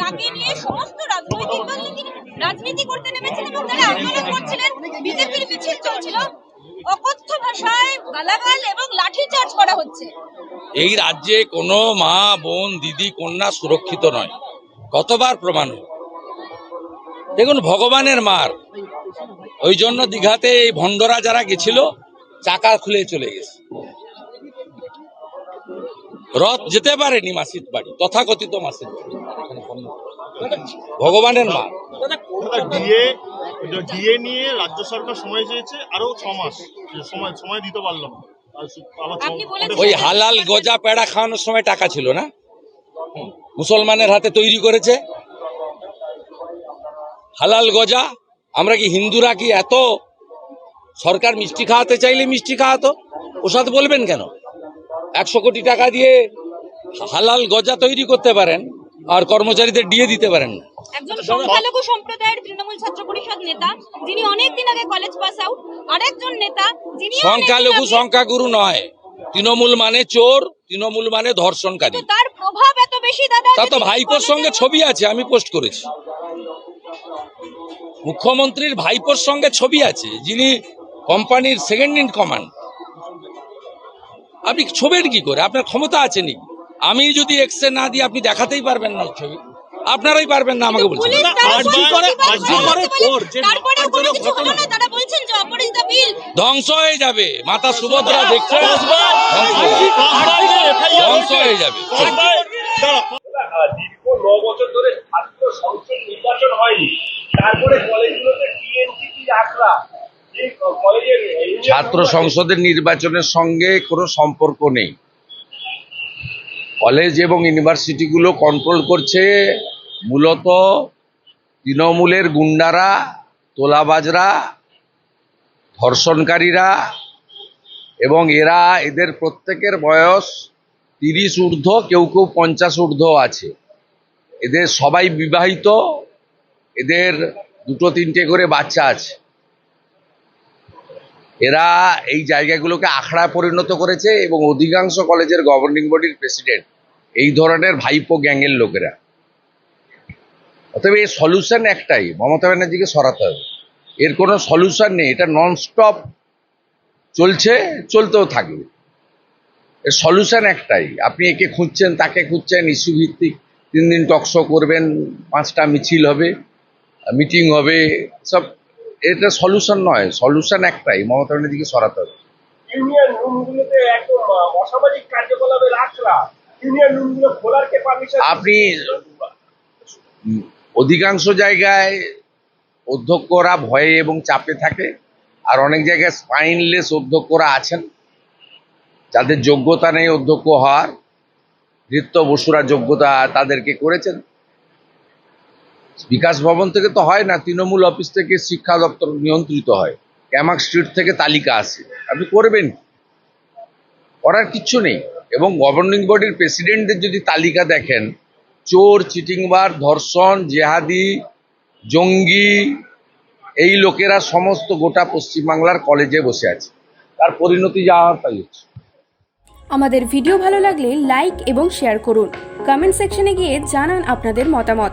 তাকে নিয়ে সমস্ত রাজনৈতিক দল নাকি রাজনীতি করতে নেমেছেন এবং যারা আন্দোলন করছিলেন। বিজেপির মিছিল চলছিল। অকথ্য ভাষায় গালাগাল এবং লাঠিচার্জ করা হচ্ছে। এই রাজ্যে কোনো মা, বোন, দিদি, কন্যা সুরক্ষিত নয়। কতবার প্রমাণ দেখুন, ভগবানের মার। ওই জন্য দীঘাতে এই ভণ্ডরা যারা গেছিল, চাকা খুলে চলে গেছে। রথ যেতে পারেনি মাসির বাড়ি তথাকথিত মাসির বাড়ি। ভগবানের মা। ডিএ নিয়ে রাজ্য সরকার সময় চেয়েছে আরও ছ মাস সময় সময় দিতে পারলাম ওই হালাল গজা পেড়া খাওয়ানোর সময় টাকা ছিল না? মুসলমানের হাতে তৈরি করেছে। হালাল গজা আমরা কি হিন্দুরা কি এত সরকার মিষ্টি খাওয়াতে চাইলে মিষ্টি খাওয়াতো? ওসাদ বলবেন কেন? একশো কোটি টাকা দিয়ে হালাল গজা তৈরি করতে পারেন আর কর্মচারীদের দিয়ে দিতে পারেন। না একজন সংখ্যালঘু সম্প্রদায়ের তৃণমূল ছাত্র পরিষদ নেতা যিনি অনেকদিন আগে কলেজ পাস আউট আরেকজন নেতা যিনি সংখ্যালঘু সংখ্যাগুরু নয় তৃণমূল মানে চোর তৃণমূল মানে ধর্ষণকারী। তার প্রভাব এত বেশি দাদা তা তো ভাইপোর সঙ্গে ছবি আছে আমি পোস্ট করেছি। মুখ্যমন্ত্রীর ভাইপোর সঙ্গে ছবি আছে যিনি কোম্পানির সেকেন্ড ইন কমান্ড আপনি ছবির কি করে? আপনার ক্ষমতা আছে নাকি আমি যদি এক্সরে না দিই আপনি দেখাতেই পারবেন না ছবি। আপনারাই পারবেন না আমাকে বলছেন। না? ধ্বংস হয়ে যাবে। মাতা সুভদ্রা দেখছে ধ্বংস হয়ে যাবে। ধ্বংস হয়ে যাবে। আহ, দীর্ঘ ন বছর ধরে ছাত্র সংসদ নির্বাচন হয়নি। তারপরে কলেজগুলোতে টিএনসিপি ছাত্র সংসদের নির্বাচনের সঙ্গে কোনো সম্পর্ক নেই। কলেজ এবং ইউনিভার্সিটিগুলো কন্ট্রোল করছে মূলত তৃণমূলের গুন্ডারা, তোলাবাজরা, ধর্ষণকারীরা এবং এরা এদের প্রত্যেকের বয়স তিরিশ ঊর্ধ্ব, কেউ কেউ পঞ্চাশ ঊর্ধ্ব আছে। এদের সবাই বিবাহিত, এদের দুটো তিনটে করে বাচ্চা আছে। এরা এই জায়গাগুলোকে আখড়ায় পরিণত করেছে এবং অধিকাংশ কলেজের গভর্নিং বডির প্রেসিডেন্ট এই ধরনের ভাইপো গ্যাংয়ের লোকেরা। অতএব এর সলিউশন একটাই, মমতা ব্যানার্জিকে সরাতে হবে। এর কোনো সলিউশন নেই, এটা নন স্টপ চলছে, চলতেও থাকবে। এর সলিউশন একটাই, আপনি একে খুঁজছেন, তাকে খুঁজছেন ইস্যু ভিত্তিক তিন দিন টকশো করবেন, পাঁচটা মিছিল হবে মিটিং হবে, সব এটা সলিউশন নয় সলিউশন একটাই মমতা ব্যানার্জিকে সরাতে হবে। ইউনিয়ন রুমগুলোতে একদম অসামাজিক কার্যকলাপের আখড়া ইউনিয়ন রুমগুলো খোলার কে পারমিশন আপনি অধিকাংশ জায়গায় অধ্যক্ষরা ভয়ে এবং চাপে থাকে আর অনেক জায়গায় স্পাইনলেস অধ্যক্ষরা আছেন। যাদের যোগ্যতা নেই অধ্যক্ষ হওয়ার নৃত্য বসুরা যোগ্যতা তাদেরকে করেছেন। বিকাশ ভবন থেকে তো হয় না, তৃণমূল অফিস থেকে শিক্ষা দপ্তর নিয়ন্ত্রিত হয়। ক্যামাক স্ট্রিট থেকে তালিকা আসে আপনি করবেন করার কিচ্ছু নেই। এবং গভর্নিং বডির প্রেসিডেন্টদের যদি তালিকা দেখেন, চোর চিটিংবার ধর্ষণ, জেহাদি, জঙ্গি, এই লোকেরা সমস্ত গোটা পশ্চিমবাংলার কলেজে বসে আছে। তার পরিণতি যাওয়ার তাই হচ্ছে। আমাদের ভিডিও ভালো লাগলে লাইক এবং শেয়ার করুন। কমেন্ট সেকশনে গিয়ে জানান আপনাদের মতামত।